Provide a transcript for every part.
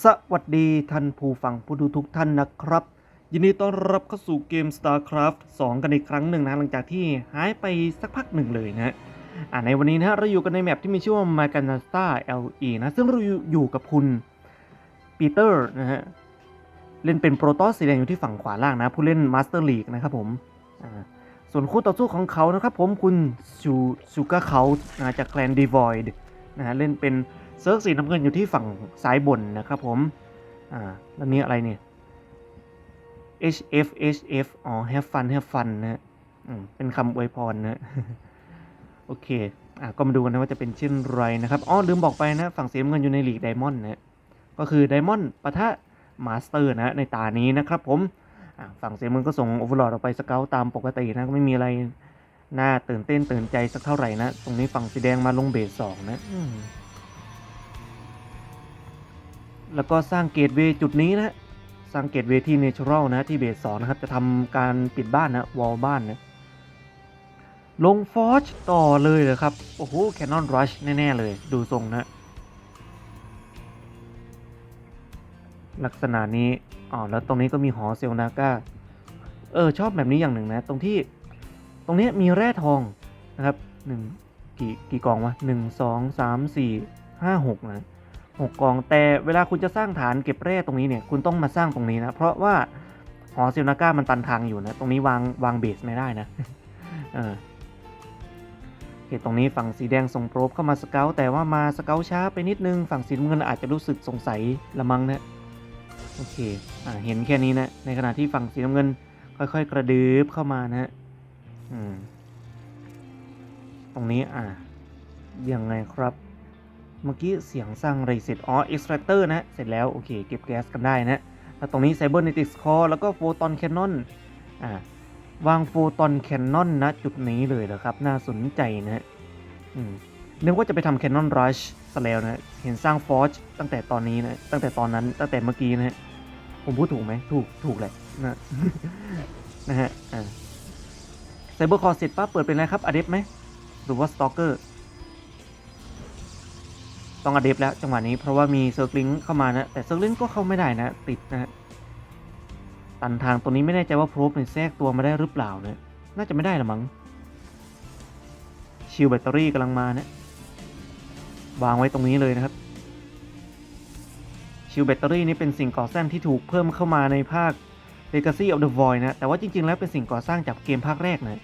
สวัสดีท่านผู้ฟังผู้ดูทุกท่านนะครับ ยินดีต้อนรับเข้าสู่เกม StarCraft 2 กันอีกครั้งหนึ่งนะหลังจากที่หายไปสักพักหนึ่งเลยนะอ่าในวันนี้นะเราอยู่กันในแมปที่มีชื่อว่า m a g a n a s t a LE นะ ซึ่งเราอยู่กับคุณปีเตอร์นะฮะเล่นเป็นโปรโตสสีแดงอยู่ที่ฝั่งขวาล่างนะ ผู้เล่น Master League นะครับผมอ่าส่วนคู่ต่อสู้ของเขานะครับผมคุณชูชูกาเขาจากแคลนดีวอยด์นะฮะเล่นเป็น เซิร์ฟสีน้ำเงินอยู่ที่ฝั่งซ้ายบนนะครับผม อ่า แล้วนี้อะไรเนี่ย HF HF อ๋อ have fun have fun นะอืมเป็นคำอวยพรนะ โอเค อะก็มาดูกันนะว่าจะเป็นเช่นไรนะครับ อ๋อ ลืมบอกไปนะ ฝั่งสีน้ำเงินอยู่ในลีกไดมอนด์นะ ก็คือไดมอนด์ปะทะมาสเตอร์นะ ในตานี้นะครับผมอะฝั่งสีน้ำเงินก็ส่งโอเวอร์ลอดออกไปสเกลตามปกตินะ ก็ไม่มีอะไรน่าตื่นเต้นตื่นใจสักเท่าไหร่นะ ตรงนี้ฝั่งสีแดงมาลงเบสสองนะ แล้วก็สร้างเกตเวย์จุดนี้นะสร้างเกตเวย์ที่เนเชอรัลนะที่เบสสองนะครับ จะทำการปิดบ้านนะวอลบ้านนะลงฟอร์ชต่อเลยเหรอครับ โอ้โหแคนนอนรัชแน่ ๆ เลย ดูทรงนะ ลักษณะนี้อ๋อแล้วตรงนี้ก็มีหอเซลนาก้าเออ ชอบแบบนี้อย่างหนึ่งนะ ตรงที่ตรงนี้มีแร่ทองนะครับหนึ่งกี่กี่กองวะหนึ่งสองสามสี่ห้าหกนะ หกกองแต่เวลาคุณจะสร้างฐานเก็บแร่ตรงนี้เนี่ยคุณต้องมาสร้างตรงนี้นะเพราะว่าหอเซลนาก้ามันตันทางอยู่นะ ตรงนี้วางวางเบสไม่ได้นะเออโอเคตรงนี้ฝั่งสีแดงส่งโปรบเข้ามาสเกลแต่ว่ามาสเกลช้าไปนิดนึง ฝั่งสีน้ำเงินอาจจะรู้สึกสงสัยละมังนะโอเคอ่าเห็นแค่นี้นะ ในขณะที่ฝั่งสีน้ำเงิน ค่อยๆ กระดืบเข้ามานะฮะอืมตรงนี้อ่ายังไงครับ เมื่อกี้เสียงสร้างอะไรเสร็จอ๋อ extractor นะ เสร็จแล้ว โอเค เก็บแก๊สกันได้นะ แล้วตรงนี้ cybernetics core แล้วก็ photon cannon อ่าวางโฟตอนแคนนอนนะจุดนี้เลยเหรอครับ น่าสนใจนะฮะอืมนึกว่าจะไปทำแคนนอนรัชซะแล้วนะ เห็นสร้างฟอร์จตั้งแต่ตอนนี้นะ ตั้งแต่ตอนนั้น ตั้งแต่เมื่อกี้นะฮะผมพูดถูกไหม ถูก ถูกแหละนะนะฮะ อ่าไซเบอร์คอร์เสร็จปั๊บเปิดเป็นอะไรครับอเดฟไหมหรือว่าส ต้องอเดฟแล้วจังหวะนี้เพราะว่ามีเซอร์กลิงเข้ามานะแต่เซอร์กลิงก็เข้าไม่ได้นะ ติดนะฮะตันทางตัวนี้ไม่แน่ใจว่าโพรบเนี่ยแทรกตัวมาได้หรือเปล่านะน่าจะไม่ได้ละมั้งชิลแบตเตอรี่กำลังมานะวางไว้ตรงนี้เลยนะครับชิลแบตเตอรี่นี่เป็นสิ่งก่อสร้างที่ถูกเพิ่มเข้ามาในภาค Legacy of the Void นะ แต่ว่าจริง ๆ แล้วเป็นสิ่งก่อสร้างจากเกมภาคแรกนะ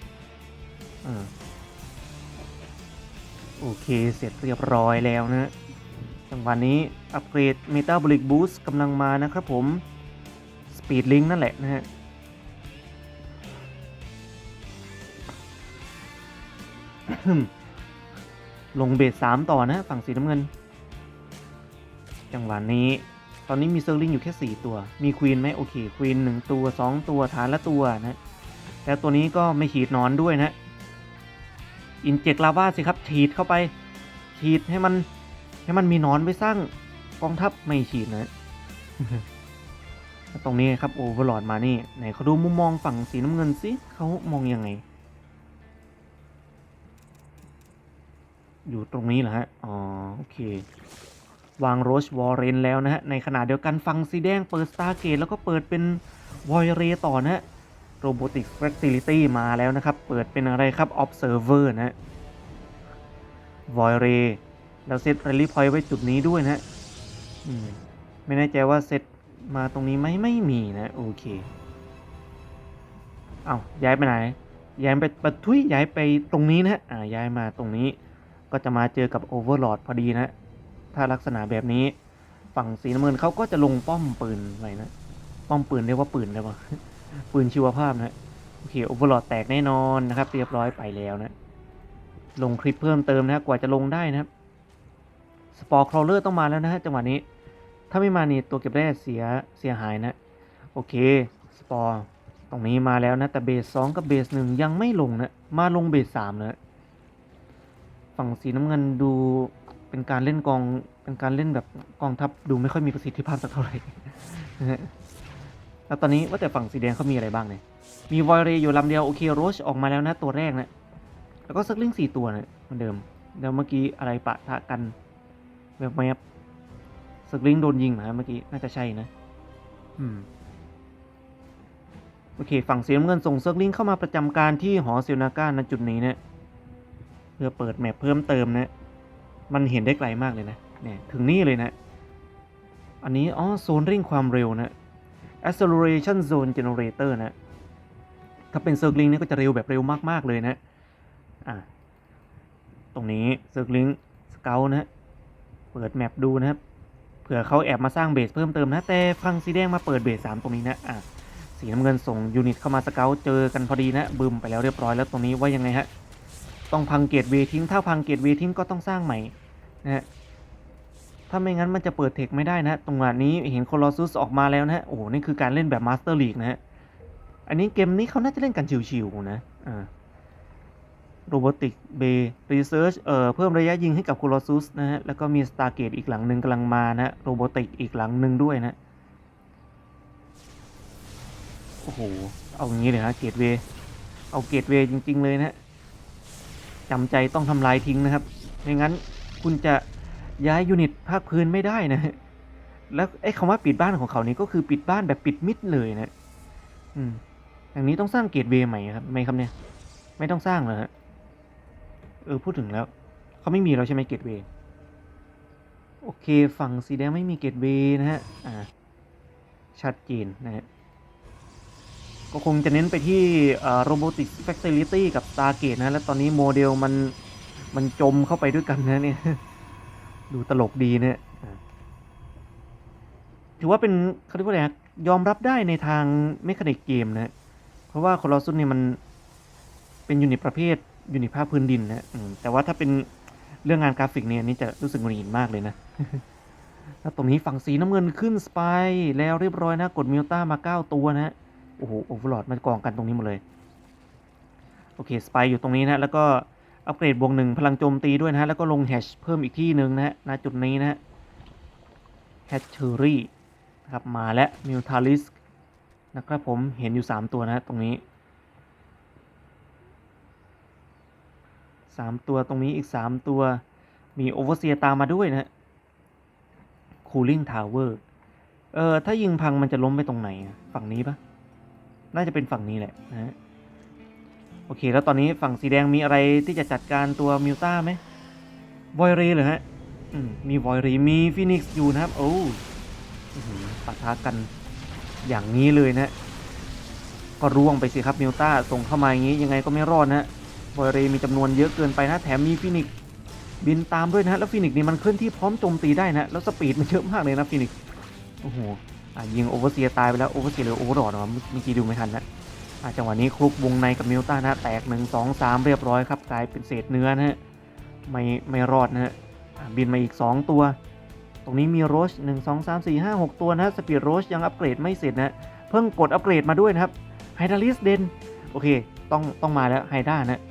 โอเคเสร็จเรียบร้อยแล้วนะ จังหวะนี้อัปเกรด Metabolic Boost กำลังมานะครับผมสปีดลิงนั่นแหละนะฮะลงเบสสามต่อนะฝั่งสีน้ำเงิน จังหวะนี้ ตอนนี้มีเซอร์ลิงอยู่แค่ 4 ตัว มีควีนไหมโอเคควีนหนึ่งตัว 2 ตัวฐานละตัวนะแล้วตัวนี้ก็ไม่ฉีดนอนด้วยนะ อินเจกลาวาสิครับฉีดเข้าไปฉีดให้มัน ให้มันมีนอนไว้สร้างกองทัพไม่ฉีดนะตรงนี้ครับโอเวอร์ลอดมานี่ไหนเขาดูมุมมองฝั่งสีน้ำเงินสิเขามองยังไง อยู่ตรงนี้เหรอฮะ อ๋อ โอเค วางโรชวอร์เรนแล้วนะฮะ ในขณะเดียวกันฝั่งสีแดงเปิดสตาร์เกตแล้วก็เปิดเป็นวอยเรต่อนะฮะโรบอติกส์ f ฟ e ซิลิตี้มาแล้วนะครับ เปิดเป็นอะไรครับ Observer นะฮะวอยเร แล้วเซต r รลลี่พอยต์ไว้จุดนี้ด้วยนะฮะอืมไม่แน่ใจว่าเซตมาตรงนี้ไหมไม่มีนะ โอเค เอาย้ายไปไหน ย้ายไปปะทุยย้ายไปตรงนี้นะฮะอ่าย้ายมาตรงนี้ ก็จะมาเจอกับโอเวอร์ลอดพอดีนะ ถ้าลักษณะแบบนี้ ฝั่งสีน้ำเงินเขาก็จะลงป้อมปืนไว้นะ ป้อมปืนเรียกว่าปืนได้ปะปืนชีวภาพนะโอเคโอเวอร์ลอดแตกแน่นอนนะครับ เรียบร้อยไปแล้วนะ ลงคลิปเพิ่มเติมนะกว่าจะลงได้นะครับ สปอร์ครอลเลอร์ต้องมาแล้วนะฮะจังหวะนี้ ถ้าไม่มานี่ตัวเก็บแร่เสียเสียหายนะ โอเคสปอร์ตรงนี้มาแล้วนะ แต่เบส2กับเบส1ยังไม่ลงนะ มาลงเบส3นะฝั่งสีน้ำเงินดูเป็นการเล่นกองเป็นการเล่นแบบกองทัพดูไม่ค่อยมีประสิทธิภาพสักเท่าไหร่แล้วตอนนี้ว่าแต่ฝั่งสีแดงเขามีอะไรบ้างเนี่ย มีวอยเรอยู่ลำเดียว โอเคโรชออกมาแล้วนะตัวแรกนะ แล้วก็ซักลิงสี่ตัวนะเหมือนเดิมแล้วเมื่อกี้อะไรปะทะกัน แบบแมบสกลิงโดนยิงนะเมื่อกี้ น่าจะใช่นะ อืม โอเค ฝั่งสีน้ำเงินส่งเซิร์ฟลิงเข้ามาประจำการที่หอเซลนาก้าณจุดนี้นะเพื่อเปิดแมปเพิ่มเติมนะ มันเห็นได้ไกลมากเลยนะ เนี่ย ถึงนี่เลยนะ อันนี้ อ๋อ โซนเร่งความเร็วนะ acceleration zone generator นะ ถ้าเป็นเซิร์ฟลิงนี่ก็จะเร็วแบบเร็วมาก ๆ เลยนะ อะ ตรงนี้เซิร์ฟลิงสเกลนะ เปิดแมปดูนะครับเผื่อเขาแอบมาสร้างเบสเพิ่มเติมนะ แต่ฟังสีแดงมาเปิดเบสสามตรงนี้นะอะสีน้ำเงินส่งยูนิตเข้ามาสเกลเจอกันพอดีนะบึมไปแล้วเรียบร้อยแล้วตรงนี้ว่ายังไงฮะต้องพังเกตเวทิ้งถ้าพังเกตเวทิ้งก็ต้องสร้างใหม่นะฮะถ้าไม่งั้นมันจะเปิดเทคไม่ได้นะ ตรงนี้เห็นโคลอซุสออกมาแล้วนะ โอ้โหนี่คือการเล่นแบบมาสเตอร์ลีกนะฮะ อันนี้เกมนี้เขาน่าจะเล่นกันชิวๆนะ อ่า โรบอติกเบย์รีเซิร์ชเอ่อเพิ่มระยะยิงให้กับโคลอซุสนะฮะ แล้วก็มีสตาร์เกตอีกหลังหนึ่งกำลังมานะโรบอติกอีกหลังหนึ่งด้วยนะ โอ้โห เอาอย่างนี้เลยฮะเกตเวย์เอาเกตเวย์จริง ๆ เลยนะฮะจำใจต้องทำลายทิ้งนะครับไม่งั้นคุณจะย้ายยูนิตภาคพื้นไม่ได้นะแล้วไอ้คำว่าปิดบ้านของเขานี่ก็คือปิดบ้านแบบปิดมิดเลยนะ อืมอย่างนี้ต้องสร้างเกตเวย์ใหม่ครับไหมครับเนี่ย ไม่ต้องสร้างเลยฮะ ออพูดถึงแล้ว เขาไม่มีแล้วใช่ไหมเกตเวย์โอเค ฝั่งสีแดงไม่มีเกตเวย์นะฮะ อ่า ชัดเจนนะฮะ ก็คงจะเน้นไปที่โรบอติกแฟคซิลิตี้กับ Stargate นะ แล้วตอนนี้โมเดลมัน มันจมเข้าไปด้วยกันนะเนี่ย ดูตลกดีเนี่ยถือว่าเป็นเขาเรียกว่าอะไรยอมรับได้ในทางเมคานิกเกมนะ เพราะว่าคอลอสุสเนี่ยมันเป็นยูนิตประเภท ยูนิตภาคพื้นดินนะแต่ว่าถ้าเป็นเรื่องงานกราฟิกเนี่ยนี่จะรู้สึกหงุดหงิดมากเลยนะแล้วตรงนี้ฝั่งสีน้ำเงินขึ้นสไปแล้วเรียบร้อยนะ กดมิวต้ามา 9 ตัวนะโอ้โหโอเวอร์ลอดมันกองกันตรงนี้หมดเลย โอเคสไปอยู่ตรงนี้นะ แล้วก็อัปเกรดบวกหนึ่งพลังโจมตีด้วยนะฮะ แล้วก็ลงแฮชเพิ่มอีกที่หนึ่งนะฮะณจุดนี้นะฮะแฮชเชอรี่นะครับมาแล้วมิวทาลิสนะครับผมเห็นอยู่ 3 ตัวนะตรงนี้ 3 ตัวตรงนี้อีก 3 ตัว มีโอเวอร์เซียตามมาด้วยนะฮะคูลิ่งทาวเวอร์เออถ้ายิงพังมันจะล้มไปตรงไหน ฝั่งนี้ปะน่าจะเป็นฝั่งนี้แหละนะฮะโอเค แล้วตอนนี้ฝั่งสีแดงมีอะไรที่จะจัดการตัวมิวต้าไหมวอยรีเหรอฮะมีวอยรีมีฟินิกซ์อยู่นะครับ โอ้หือปะทะกันอย่างนี้เลยนะ ก็ร่วงไปสิครับมิวต้าส่งเข้ามาอย่างนี้ยังไงก็ไม่รอดนะ วอยรีมีจำนวนเยอะเกินไปนะแถมมีฟินิกบินตามด้วยนะแล้วฟินิกนี่มันเคลื่อนที่พร้อมโจมตีได้นะแล้วสปีดมันเยอะมากเลยนะฟินิกโอ้โหอะยิงโอเวอร์เซียตายไปแล้วโอเวอร์เซียหรือโอเวอร์ดอดเมื่อกี้ดูไม่ทันนะอะจังหวะนี้คลุกวงในกับมิวต้านะแตกหนึ่งสองสามเรียบร้อยครับกลายเป็นเศษเนื้อนะฮะไม่ไม่รอดนะฮะบินมาอีก 2 ตัว ตรงนี้มีโรชหนึ่งสองสามสี่ห้าหกตัวนะสปีดโรชยังอัปเกรดไม่เสร็จนะเพิ่งกดอัปเกรดมาด้วยนะครับไฮดาลิสเดนโอเค ต้องต้องมาแล้วไฮด้านะ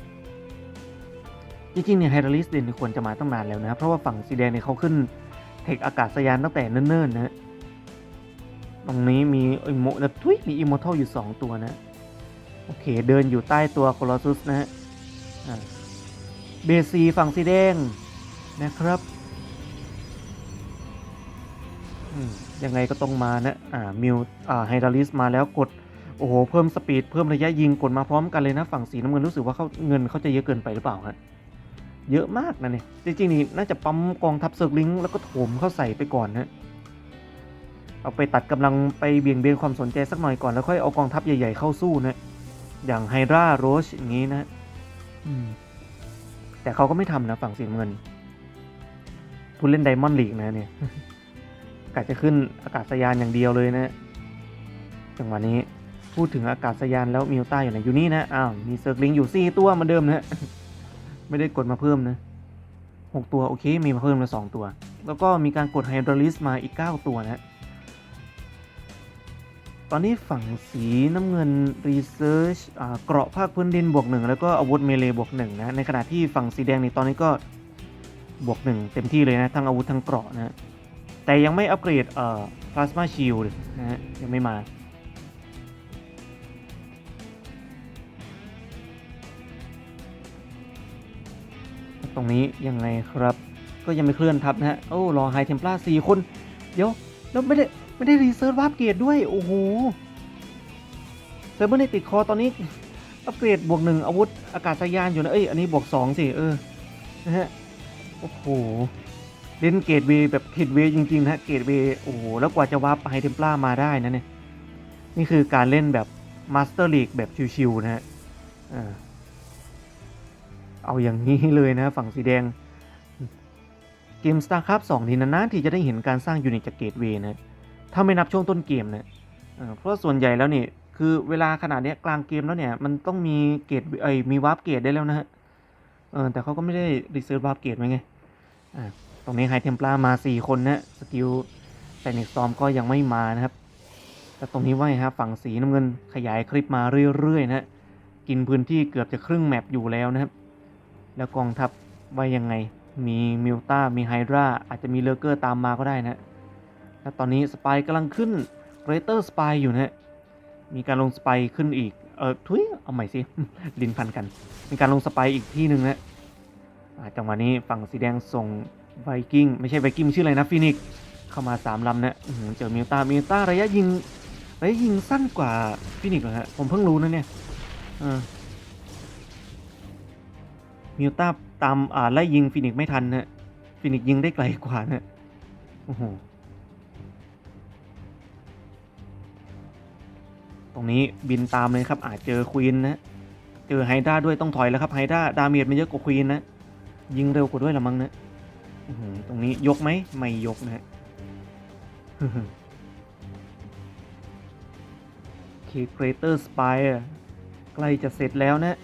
จริงๆเนี่ยไฮดาลิสเดนควรจะมาตั้งนานแล้วนะครับเพราะว่าฝั่งสีแดงเนี่ยเขาขึ้นเทคอากาศยานตั้งแต่เนิ่นๆนะฮะตรงนี้มีอิโมแล้วทุยมีอิโมทัลอยู่ 2 ตัวนะโอเคเดินอยู่ใต้ตัวโคลอสุสนะฮะเบซีฝั่งสีแดงนะครับยังไงก็ต้องมานะ อ่า มิว อ่า ไฮดาลิสมาแล้วกด โอ้โห เพิ่มสปีด เพิ่มระยะยิง กดมาพร้อมกันเลยนะ ฝั่งสีน้ำเงินรู้สึกว่าเขาเงินเขาจะเยอะเกินไปหรือเปล่าฮะ เยอะมากนะเนี่ย จริงๆนี่น่าจะปั๊มกองทัพเซิร์ฟลิงก์แล้วก็โถมเข้าใส่ไปก่อนนะ เอาไปตัดกำลังไปเบี่ยงเบนความสนใจสักหน่อยก่อนแล้วค่อยเอากองทัพใหญ่ๆเข้าสู้นะ อย่างไฮดราโรชอย่างนี้นะอืมแต่เขาก็ไม่ทำนะฝั่งสีน้ำเงินผู้เล่นไดมอนด์ลีกนะเนี่ยกะจะขึ้นอากาศยานอย่างเดียวเลยนะจังหวะนี้พูดถึงอากาศยานแล้วมิวต้าอยู่ไหนอยู่นี่นะ อ้าว มีเซิร์ฟลิงก์อยู่สี่ตัวเหมือนเดิมนะ ไม่ได้กดมาเพิ่มนะหกตัว โอเค มีมาเพิ่มมาสองตัว แล้วก็มีการกดไฮดรอลิสมาอีกเก้าตัวนะ ตอนนี้ฝั่งสีน้ำเงิน Research อ่าเกราะภาคพื้นดินบวกหนึ่งแล้วก็อาวุธเมเลบวกหนึ่งนะ ในขณะที่ฝั่งสีแดงในตอนนี้ก็บวกหนึ่งเต็มที่เลยนะ ทั้งอาวุธทั้งเกราะนะ แต่ยังไม่อัปเกรดเอ่อ Plasma Shield นะฮะยังไม่มา รงนี้ยังไงครับ ก็ยังไม่เคลื่อนทับนะฮะโอ้รอไฮเทม p ลาสี่คน เดี๋ยวแล้วไม่ได้ไม่ได้รีเซิร์ชวาร์ปเกรดด้วย โอ้โหเซอร์เบอร์เนติกคอตอนนี้อัปเกรดบวกหนึ่งอาวุธอากาศยานอยู่นะเอ้ยอันนี้บวกสองสิเออนะฮะโอ้โหเล่นเกรดเวแบบเกรดเวย์จริงๆนะเกรดเวโอ้โหแล้วกว่าจะวาร์ปไฮเทมปลามาได้นะเนี่ยนี่คือการเล่นแบบมาสเตอร์ลีกแบบชิวๆนะฮะอ่า เอาอย่างนี้เลยนะฝั่งสีแดง เกม StarCraft 2นี่นานๆที่จะได้เห็นการสร้างยูนิตจากเกตเวย์นะถ้าไม่นับช่วงต้นเกมนะเอ่อเพราะส่วนใหญ่แล้วเนี่ยคือเวลาขนาดนี้กลางเกมแล้วเนี่ยมันต้องมีเกตเอ้มีวาร์ปเกตได้แล้วนะฮะเออแต่เขาก็ไม่ได้รีเซิร์ฟวาร์ปเกตไว้ไงอ่าตรงนี้ไฮเทมปลามา 4 คนนะสกิลแตนิกซอมก็ยังไม่มานะครับ แต่ตรงนี้ว่าไงครับฝั่งสีน้ำเงินขยายคลิปมาเรื่อยๆนะกินพื้นที่เกือบจะครึ่งแมปอยู่แล้วนะครับ แล้วกองทัพว่ายังไง มีมิลตามีไฮดราอาจจะมีเลอเกอร์ตามมาก็ได้นะ แล้วตอนนี้สปายกำลังขึ้นเรเตอร์สปายอยู่นะ มีการลงสปายขึ้นอีก เออทุยเอาใหม่สิลินพันกัน มีการลงสปายอีกที่หนึ่งนะจังหวะนี้ฝั่งสีแดงส่งไวกิ้งไม่ใช่ไวกิ้งชื่ออะไรนะฟินิกเข้ามา3ลำนะเจอมิลตามิลตาระยะยิงระยะยิงสั้นกว่าฟินิกเหรอฮะผมเพิ่งรู้นะเนี่ยอ มิวต้าตามอ่าไล่ยิงฟินิกไม่ทันนะฟินิกยิงได้ไกลกว่านะโอ้โหตรงนี้บินตามเลยครับอาจเจอควีนนะเจอไฮด้าด้วยต้องถอยแล้วครับไฮด้าดาเมจมันเยอะกว่าควีนนะยิงเร็วกว่าด้วยละมั้งนะอื้อหือตรงนี้ยกไหมไม่ยกนะฮะเคเกรเตอร์สปายใกล้จะเสร็จแล้วนะ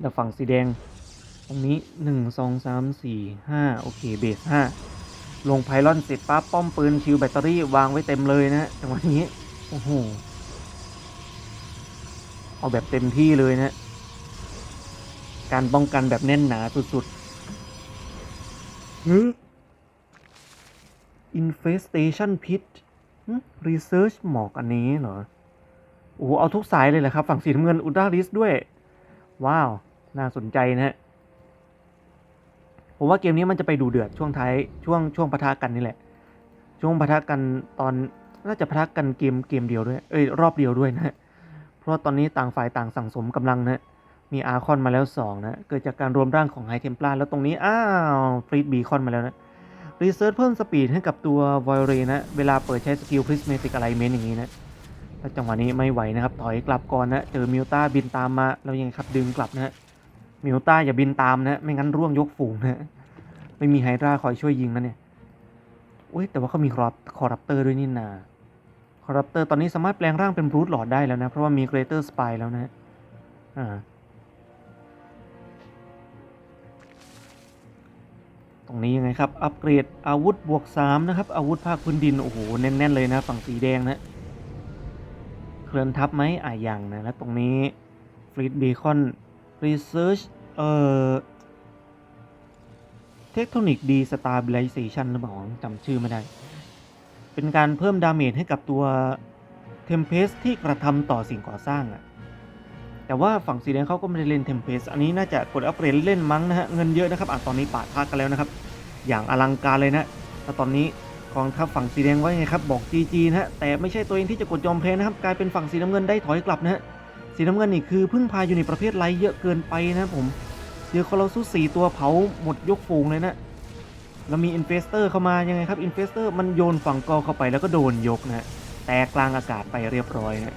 แล้วฝั่งสีแดง ตรงนี้1 2 3 4 5โอเคเบส5ลงไพลอนเสร็จปั๊บป้อมปืนชิวแบตเตอรี่วางไว้เต็มเลยนะจังหวะนี้ โอ้โห เอาแบบเต็มที่เลยนะ การป้องกันแบบแน่นหนาสุดๆฮึ Infestation Pit หึ Research หมอกอันนี้เหรอ โอ้โห เอาทุกสายเลยเหรอครับ ฝั่งสีน้ำเงินอุลตร้าลิสด้วย ว้าว น่าสนใจนะฮะ ผมว่าเกมนี้มันจะไปดูเดือดช่วงท้ายช่วงช่วงปะทะกันนี่แหละ ช่วงปะทะกันตอนน่าจะปะทะกันเกมเกมเดียวด้วย เอ้ยรอบเดียวด้วยนะ เพราะตอนนี้ต่างฝ่ายต่างสั่งสมกำลังนะ มีอาร์คอนมาแล้ว2นะ เกิดจากการรวมร่างของไฮเทมปลาแล้วตรงนี้ อ้าวฟรีดบีคอนมาแล้วนะรีเซิร์ชเพิ่มสปีดให้กับตัววอยเรนะ เวลาเปิดใช้สกิลพริสเมติกอะไรเมนอย่างนี้นะ แล้วจังหวะนี้ไม่ไหวนะครับ ถอยกลับก่อนนะ เจอมิวต้าบินตามมาแล้วยังไงครับดึงกลับนะฮะ มิวต้าอย่าบินตามนะ ไม่งั้นร่วงยกฝูงนะไม่มีไฮดราคอยช่วยยิงนะเนี่ยอุ้ยแต่ว่าเขามีคอรัปคอรัปเตอร์ด้วยนี่นาคอรัปเตอร์ตอนนี้สามารถแปลงร่างเป็นบรูทหลอดได้แล้วนะ เพราะว่ามีเกรเตอร์สปายแล้วนะอ่าตรงนี้ยังไงครับ อัปเกรดอาวุธบวก 3 นะครับ อาวุธภาคพื้นดิน โอ้โห แน่น ๆ เลยนะ ฝั่งสีแดงนะ ลื่อนทับไหมอะยังนะ แล้วตรงนี้ฟรีดเบคอนรีเสิร์ชเอ่อเทคโทนิกดีสตาร์บิลิเซชันหรือเปล่าจำชื่อไม่ได้ เป็นการเพิ่มดาเมจให้กับตัวเทมเพสที่กระทำต่อสิ่งก่อสร้างอะแต่ว่าฝั่งสีแดงเขาก็ไม่ได้เล่นเทมเพสอันนี้น่าจะกดอัปเกรดเล่นมั้งนะฮะ เงินเยอะนะครับอะตอนนี้ปาดพากันแล้วนะครับ อย่างอลังการเลยนะแต่ตอนนี้ กองทัพฝั่งสีแดงไว่าไงครับบอก GG นะฮะแต่ไม่ใช่ตัวเองที่จะกดยอมแพ้นะครับกลายเป็นฝั่งสีน้ำเงินได้ถอยกลับนะฮะสีน้ำเงินนี่คือพึ่งพาอยู่ในประเภทไลท์เยอะเกินไปนะครับผมเจอคอร์ซูสี่ตัวเผาหมดยกฝูงเลยนะแล้วมีอินเฟสเตอร์เข้ามายังไงครับอินเฟสเตอร์มันโยนฝั่งกอเข้าไปแล้วก็โดนยกนะฮะแต่กลางอากาศไปเรียบร้อยนะ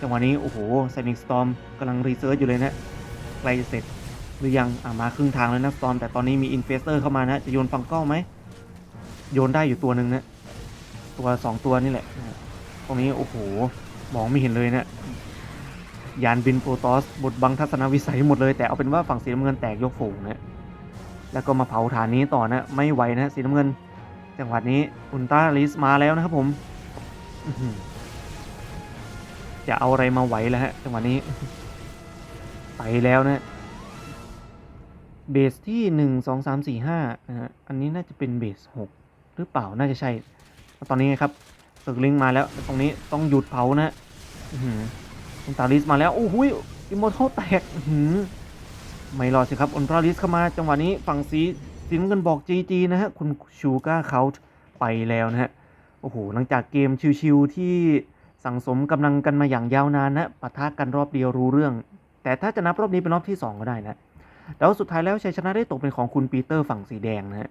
จังหวะนี้โอ้โหไซนิกสตอมกำลังรีเซิร์ชอยู่เลยนะใกล้จะเสร็จหรือยังอ่ามาครึ่งทางแล้วนะสตอมแต่ตอนนี้มีอินเฟสเตอร์เข้ามานะจะโยนฝั่งกอไหม โยนได้อยู่ตัวหนึ่งนะตัวสองตัวนี่แหละ ตรงนี้โอ้โห มองไม่เห็นเลยเนะยยานบินโปรตอสบดบังทัศนวิสัยหมดเลย แต่เอาเป็นว่าฝั่งสีน้ำเงินแตกยกฝูงนะแล้วก็มาเผาฐานนี้ต่อนะ ไม่ไหวนะสีน้ำเงิน จังหวัดนี้อุลตราลิสมาแล้วนะครับผมจะเอาอะไรมาไหวแล้วฮะจังหวะนี้ ไปแล้วนะเบสที่หนึ่งสองสามสี่ห้านะฮะอันนี้น่าจะเป็นเบสหก หรือเปล่าน่าจะใช่ ตอนนี้ไงครับสึกลิงมาแล้ว ตรงนี้ต้องหยุดเผานะอื้อหืออุลตราลิสมาแล้ว โอ้โหอิมมอร์ทัลแตกหือไม่รอสิครับอุลตราลิสเข้ามา จังหวะนี้ฝั่งสีสีน้ำเงินบอก GG นะฮะ คุณชูก้าเขาไปแล้วนะฮะ โอ้โห หลังจากเกมชิวๆที่สั่งสมกำลังกันมาอย่างยาวนานนะปะทะกันรอบเดียวรู้เรื่อง แต่ถ้าจะนับรอบนี้เป็นรอบที่ 2 ก็ได้นะแต่ว่าสุดท้ายแล้วชัยชนะได้ตกเป็นของคุณปีเตอร์ฝั่งสีแดงนะฮะ